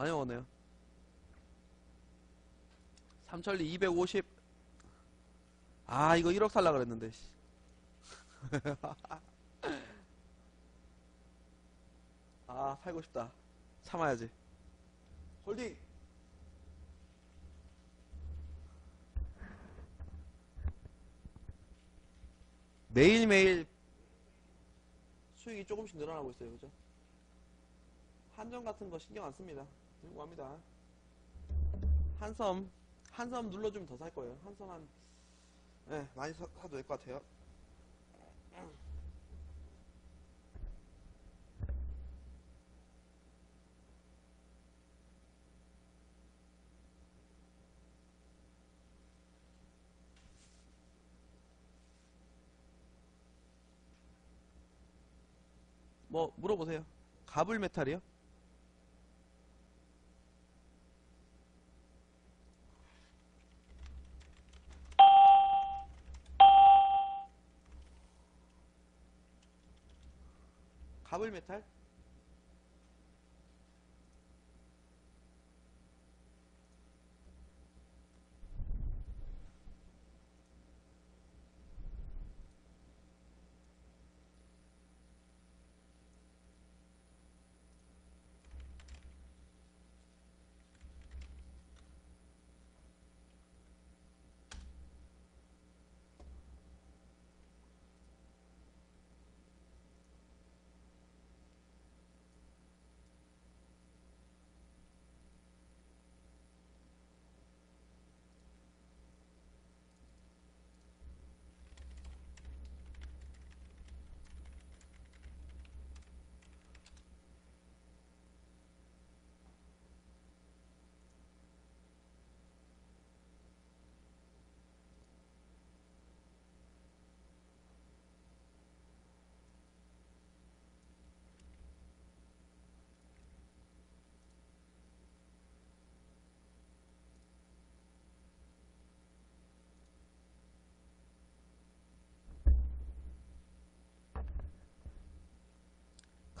많이 먹었네요. 삼천리 250. 아, 이거 1억 살라 그랬는데, 씨. 아, 팔고 싶다. 참아야지. 홀딩! 매일매일 수익이 조금씩 늘어나고 있어요. 그죠? 한정 같은 거 신경 안 씁니다. 들고 갑니다. 한섬, 한섬 눌러주면 더 살 거예요. 한섬 한, 네, 많이 사, 사도 될 것 같아요. 뭐, 물어보세요. 가불 메탈이요? 가불 메탈?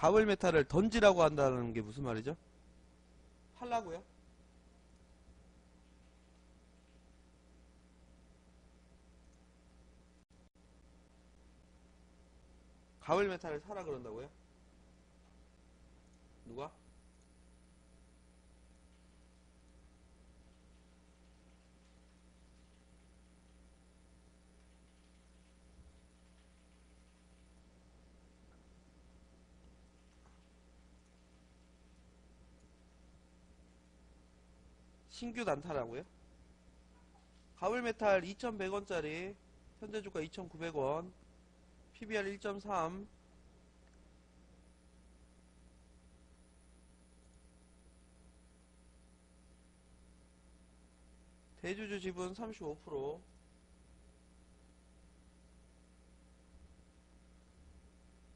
가불 메탈을 던지라고 한다는 게 무슨 말이죠? 팔라고요? 가불 메탈을 사라 그런다고요? 누가? 신규 단타라고요? 가불 메탈 2,100원짜리 현재 주가 2,900원 PBR 1.3 대주주 지분 35%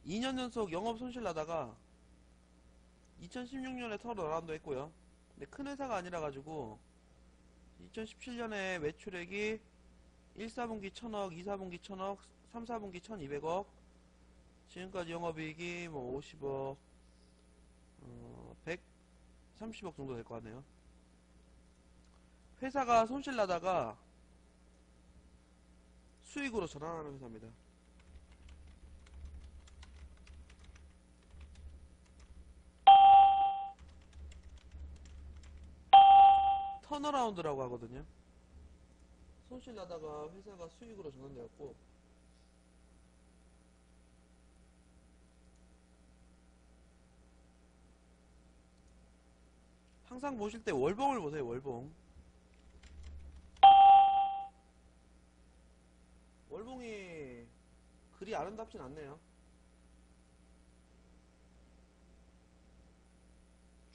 2년 연속 영업 손실 나다가 2016년에 털어나란도 했고요. 근데 큰 회사가 아니라 가지고 2017년에 매출액이 1, 4분기 1000억, 2, 4분기 1000억, 3, 4분기 1200억 지금까지 영업이익이 뭐 50억 어, 130억 정도 될 것 같네요. 회사가 손실 나다가 수익으로 전환하는 회사입니다 턴어라운드라고 하거든요. 손실 나다가 회사가 수익으로 전환되었고 항상 보실 때 월봉을 보세요. 월봉. 월봉이 그리 아름답진 않네요.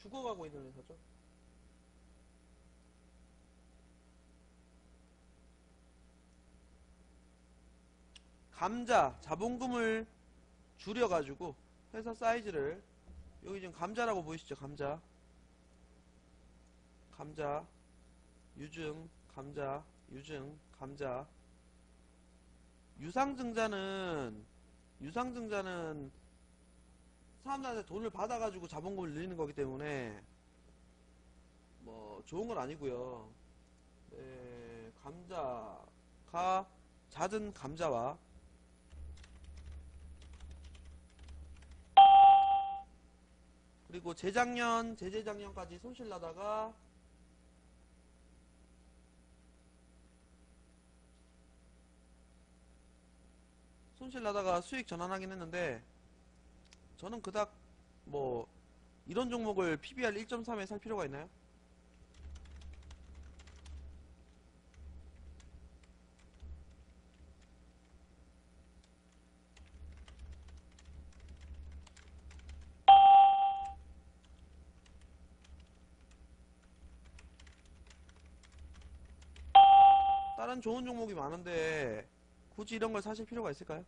죽어가고 있는 회사죠. 감자 자본금을 줄여가지고 회사 사이즈를 여기 지금 감자라고 보이시죠? 감자. 감자. 유증 감자. 유증 감자. 유상증자는 유상증자는 사람들한테 돈을 받아가지고 자본금을 늘리는 거기 때문에 뭐 좋은 건 아니고요. 네, 감자가 잦은 감자와 그리고 재작년, 재재작년까지 손실 나다가 손실 나다가 수익 전환하긴 했는데 저는 그닥 뭐 이런 종목을 PBR 1.3에 살 필요가 있나요? 다른 좋은 종목이 많은데 굳이 이런 걸 사실 필요가 있을까요?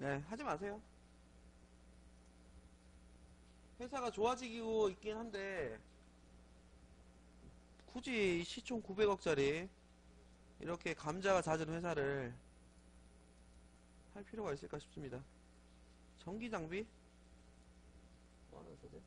네, 하지 마세요. 회사가 좋아지고 있긴 한데, 굳이 시총 900억짜리, 이렇게 감자가 잦은 회사를 할 필요가 있을까 싶습니다. 전기 장비? 뭐 하는 소지?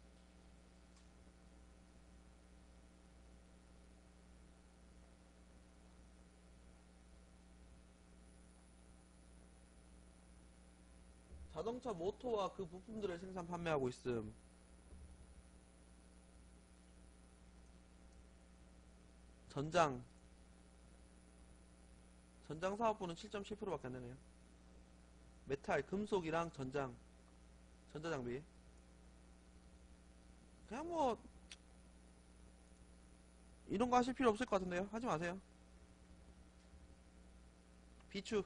자동차 모터와 그 부품들을 생산 판매하고 있음. 전장. 전장 사업부는 7.7%밖에 안 되네요. 메탈, 금속이랑 전장. 전자장비. 그냥 뭐, 이런 거 하실 필요 없을 것 같은데요. 하지 마세요. 비추.